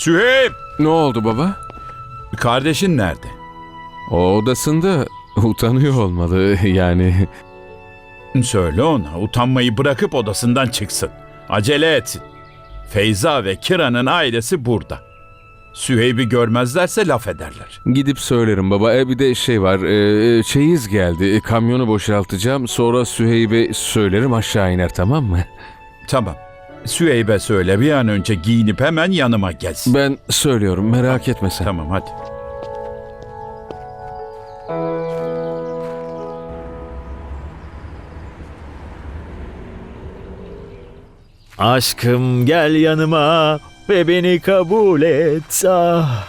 Süheyb! Ne oldu baba? Kardeşin nerede? O odasında utanıyor olmalı yani. Söyle ona utanmayı bırakıp odasından çıksın. Acele etsin. Feyza ve Kira'nın ailesi burada. Süheyb'i görmezlerse laf ederler. Gidip söylerim baba. E bir de şey var. E, çeyiz geldi. E, kamyonu boşaltacağım. Sonra Süheyb'e söylerim aşağı iner tamam mı? Tamam. Süheyb'e söyle bir an önce giyinip hemen yanıma gelsin. Ben söylüyorum merak etme sen. Tamam hadi. Aşkım gel yanıma ve beni kabul et. Ah.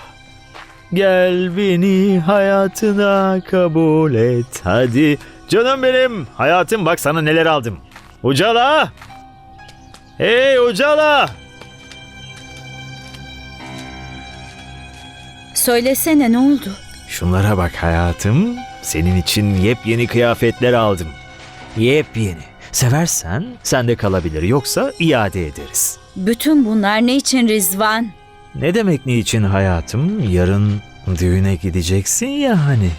Gel beni hayatına kabul et. Hadi canım benim. Hayatım bak sana neler aldım. Ucala. Hey Ucala. Söylesene ne oldu? Şunlara bak hayatım. Senin için yepyeni kıyafetler aldım. Yepyeni. Seversen sende kalabilir yoksa iade ederiz. Bütün bunlar ne için Rizvan? Ne demek niçin hayatım? Yarın düğüne gideceksin ya hani.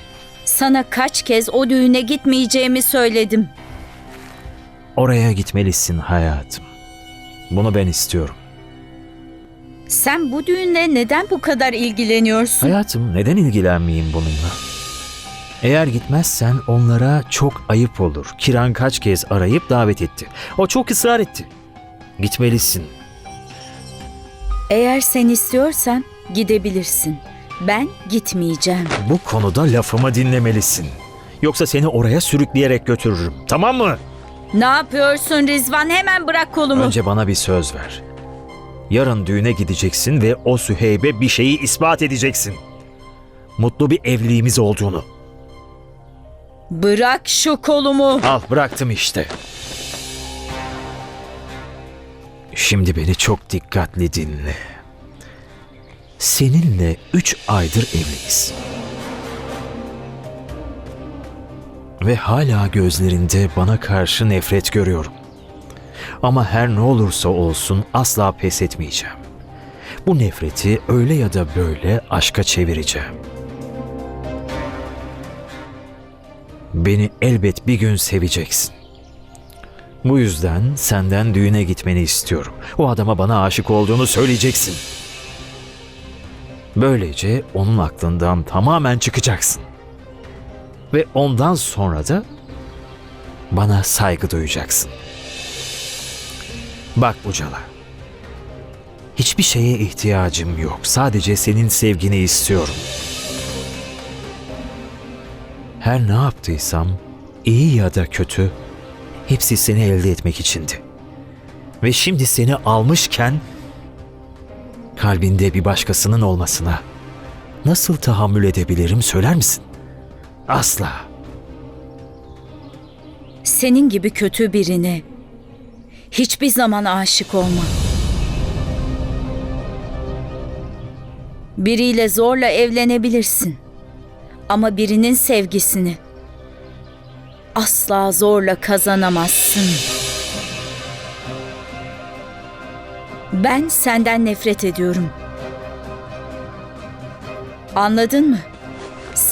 Sana kaç kez o düğüne gitmeyeceğimi söyledim. Oraya gitmelisin hayatım. Bunu ben istiyorum. Sen bu düğünle neden bu kadar ilgileniyorsun? Hayatım neden ilgilenmeyeyim bununla? Eğer gitmezsen onlara çok ayıp olur. Kiran kaç kez arayıp davet etti. O çok ısrar etti. Gitmelisin. Eğer sen istiyorsan gidebilirsin. Ben gitmeyeceğim. Bu konuda lafımı dinlemelisin. Yoksa seni oraya sürükleyerek götürürüm. Tamam mı? Ne yapıyorsun Rizvan? Hemen bırak kolumu. Önce bana bir söz ver. Yarın düğüne gideceksin ve o Süheyb'e bir şeyi ispat edeceksin. Mutlu bir evliliğimiz olduğunu. Bırak şu kolumu. Al bıraktım işte. Şimdi beni çok dikkatli dinle. Seninle üç aydır evliyiz. Ve hala gözlerinde bana karşı nefret görüyorum. Ama her ne olursa olsun asla pes etmeyeceğim. Bu nefreti öyle ya da böyle aşka çevireceğim. Beni elbet bir gün seveceksin. Bu yüzden senden düğüne gitmeni istiyorum. O adama bana aşık olduğunu söyleyeceksin. Böylece onun aklından tamamen çıkacaksın. Ve ondan sonra da bana saygı duyacaksın. Bak Ucala. Hiçbir şeye ihtiyacım yok. Sadece senin sevgini istiyorum. Her ne yaptıysam, iyi ya da kötü, hepsi seni elde etmek içindi. Ve şimdi seni almışken, kalbinde bir başkasının olmasına nasıl tahammül edebilirim söyler misin? Asla. Senin gibi kötü birine hiçbir zaman aşık olma. Biriyle zorla evlenebilirsin. Ama birinin sevgisini asla zorla kazanamazsın. Ben senden nefret ediyorum. Anladın mı?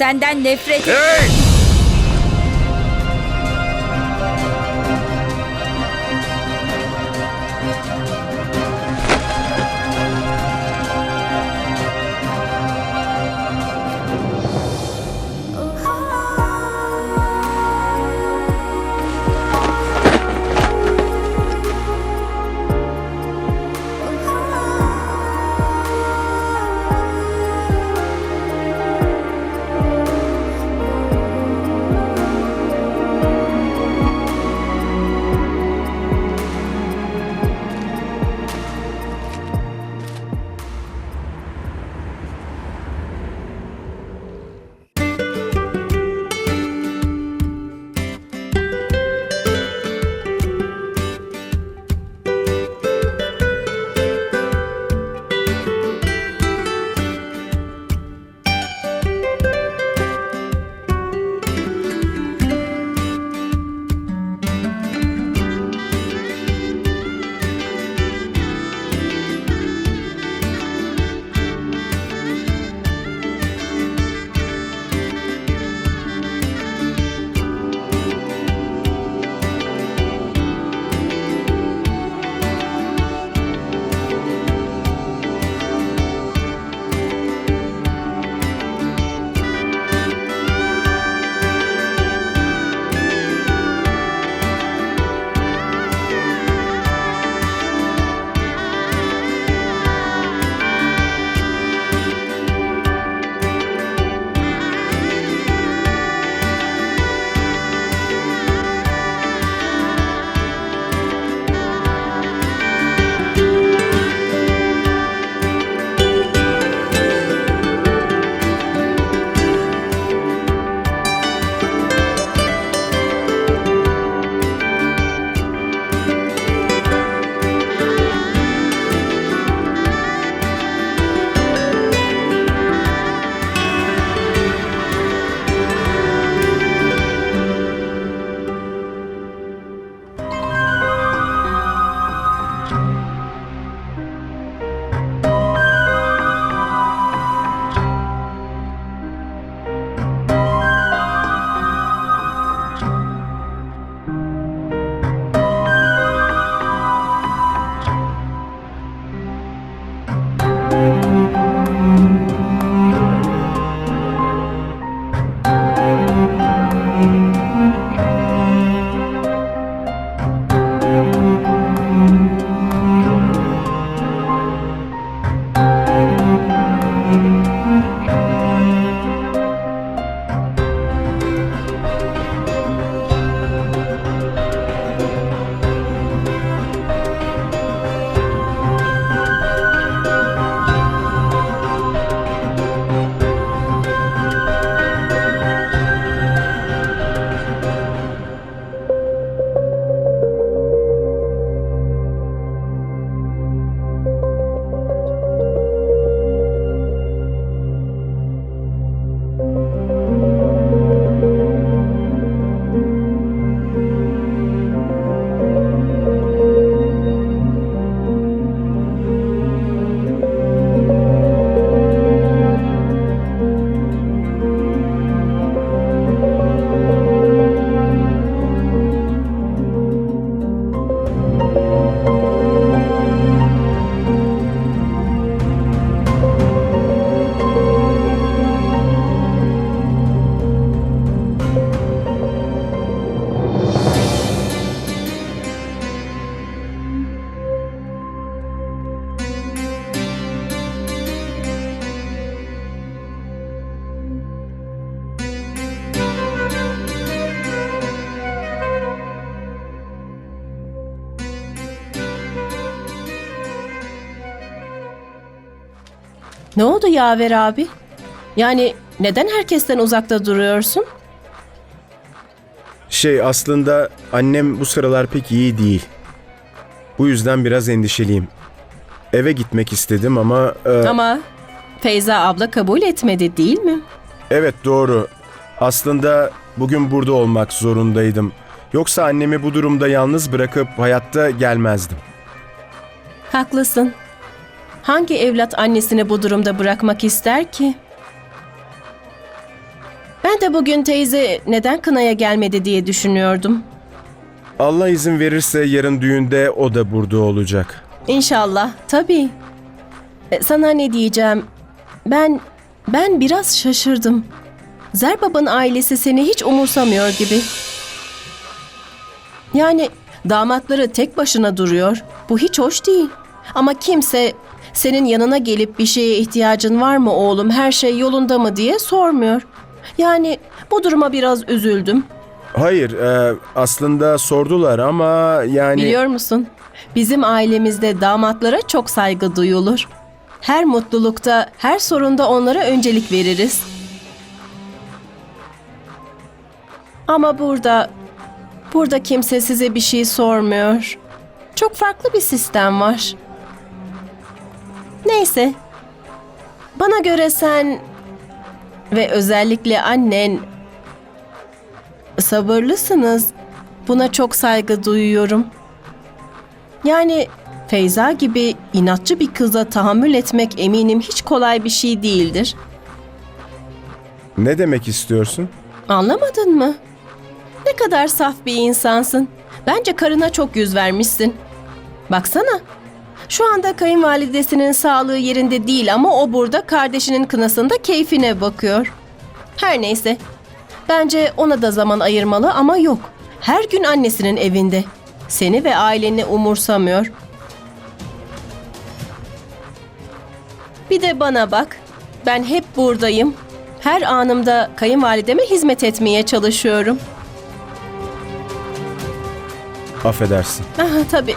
Senden nefret Ne oldu Yaver abi? Yani neden herkesten uzakta duruyorsun? Şey aslında annem bu sıralar pek iyi değil. Bu yüzden biraz endişeliyim. Eve gitmek istedim ama... e, Ama Feyza abla kabul etmedi değil mi? Evet doğru. Aslında bugün burada olmak zorundaydım. Yoksa annemi bu durumda yalnız bırakıp hayatta gelmezdim. Haklısın. Hangi evlat annesini bu durumda bırakmak ister ki? Ben de bugün teyze neden kınaya gelmedi diye düşünüyordum. Allah izin verirse yarın düğünde o da burada olacak. İnşallah, tabii. E, Sana ne diyeceğim? Ben, ben biraz şaşırdım. Zerbab'ın ailesi seni hiç umursamıyor gibi. Yani damatları tek başına duruyor. Bu hiç hoş değil. Ama kimse senin yanına gelip bir şeye ihtiyacın var mı oğlum, her şey yolunda mı diye sormuyor. Yani bu duruma biraz üzüldüm. Hayır e, aslında sordular ama yani... Biliyor musun? Bizim ailemizde damatlara çok saygı duyulur. Her mutlulukta, her sorunda onlara öncelik veririz. Ama burada, burada kimse size bir şey sormuyor. Çok farklı bir sistem var. Neyse. Bana göre sen ve özellikle annen sabırlısınız. Buna çok saygı duyuyorum. Yani Feyza gibi inatçı bir kıza tahammül etmek eminim hiç kolay bir şey değildir. Ne demek istiyorsun? Anlamadın mı? Ne kadar saf bir insansın. Bence karına çok yüz vermişsin. Baksana. Şu anda kayınvalidesinin sağlığı yerinde değil ama o burada kardeşinin kınasında keyfine bakıyor. Her neyse. Bence ona da zaman ayırmalı ama yok. Her gün annesinin evinde. Seni ve aileni umursamıyor. Bir de bana bak. Ben hep buradayım. Her anımda kayınvalideme hizmet etmeye çalışıyorum. Affedersin. Aha, tabii.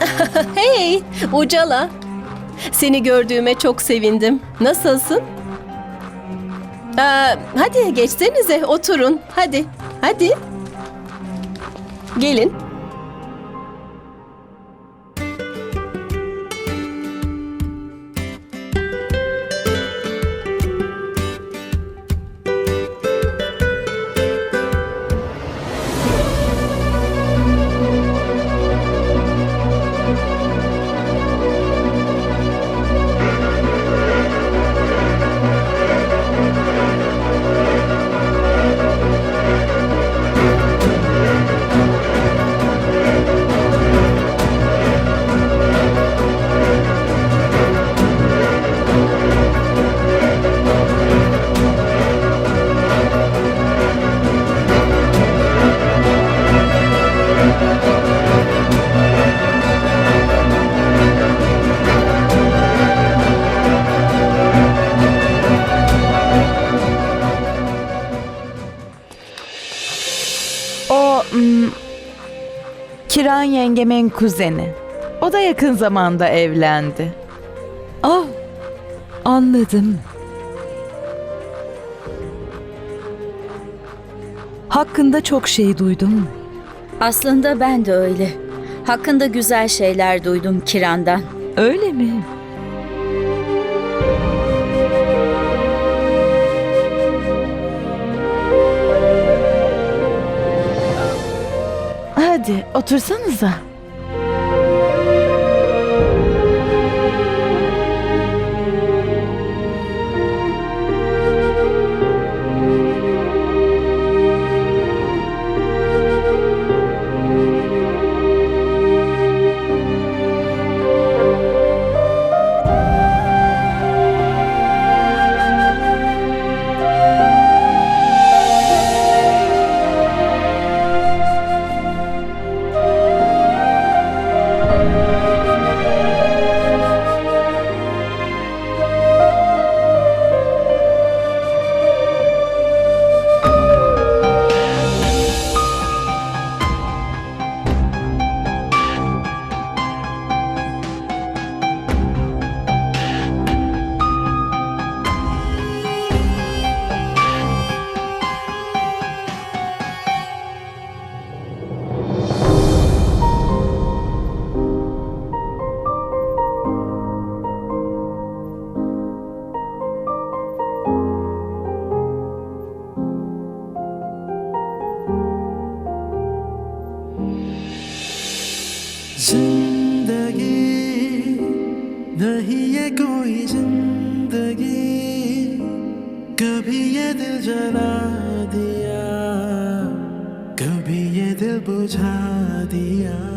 Hey, Ucala. Seni gördüğüme çok sevindim. Nasılsın? Aa, hadi geçsenize, oturun. Hadi, hadi. Gelin. yengemin kuzeni. O da yakın zamanda evlendi. Ah, anladım. Hakkında çok şey duydum. Aslında ben de öyle. Hakkında güzel şeyler duydum Kiran'dan. Öyle mi? Hadi otursanıza. ज़िंदगी नहीं कोई ज़िंदगी। जला दिया कभी ये दिल बुझा दिया।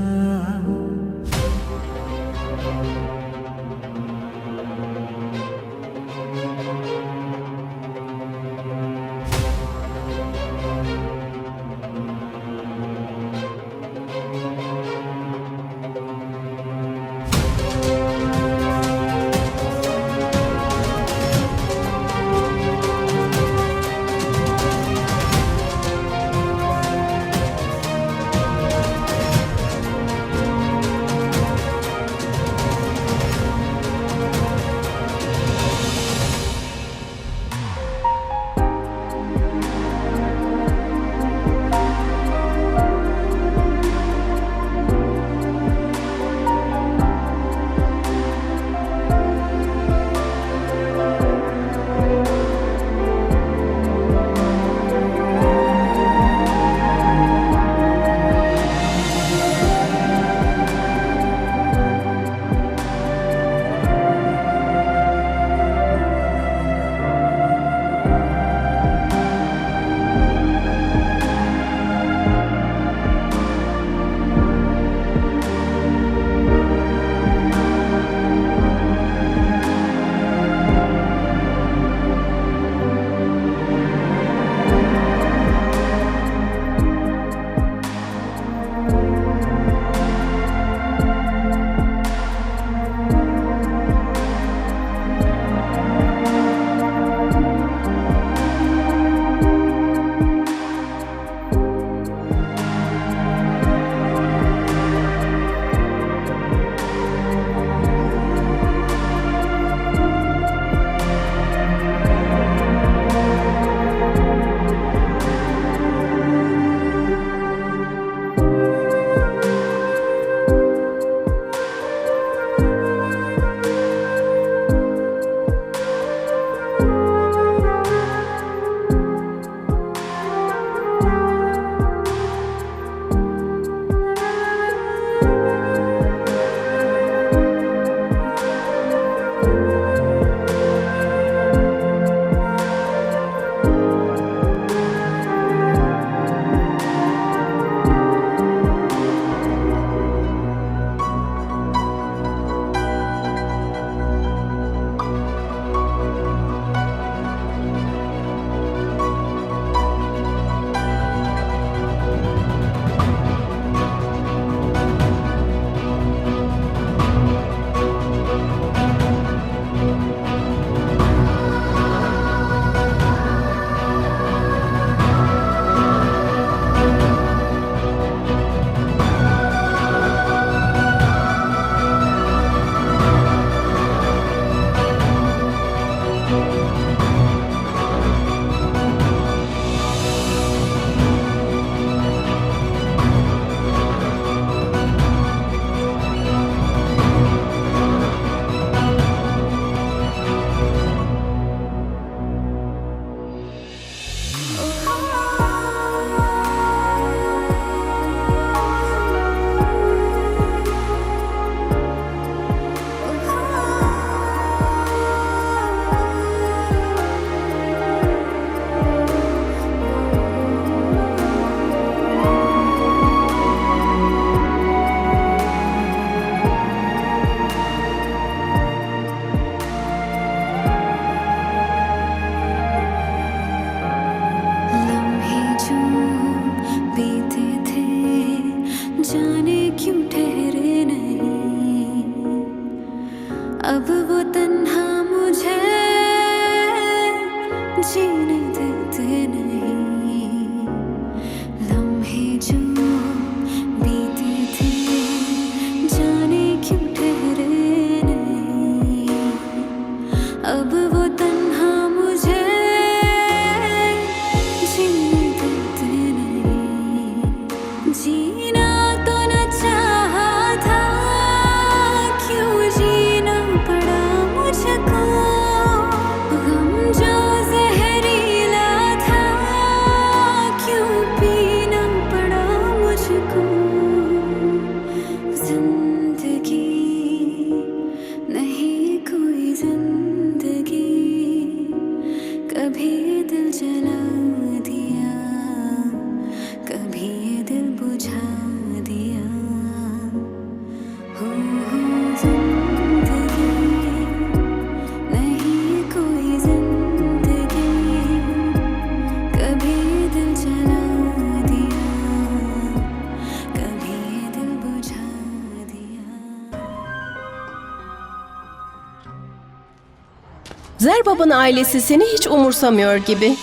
Zerbab'ın ailesi seni hiç umursamıyor gibi.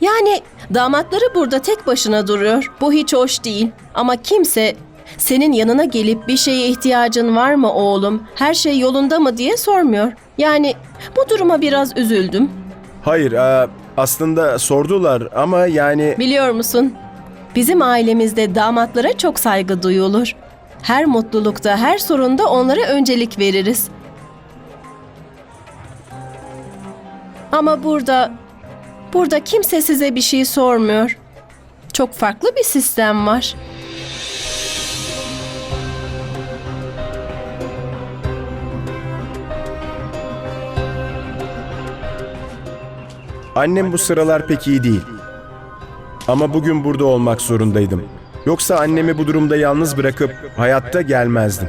Yani damatları burada tek başına duruyor. Bu hiç hoş değil. Ama kimse senin yanına gelip bir şeye ihtiyacın var mı oğlum, her şey yolunda mı diye sormuyor. Yani bu duruma biraz üzüldüm. Hayır, aa, aslında sordular ama yani Biliyor musun? Bizim ailemizde damatlara çok saygı duyulur. Her mutlulukta, her sorunda onlara öncelik veririz. Ama burada burada kimse size bir şey sormuyor. Çok farklı bir sistem var. annem bu sıralar pek iyi değil. Ama bugün burada olmak zorundaydım. Yoksa annemi bu durumda yalnız bırakıp hayatta gelmezdim.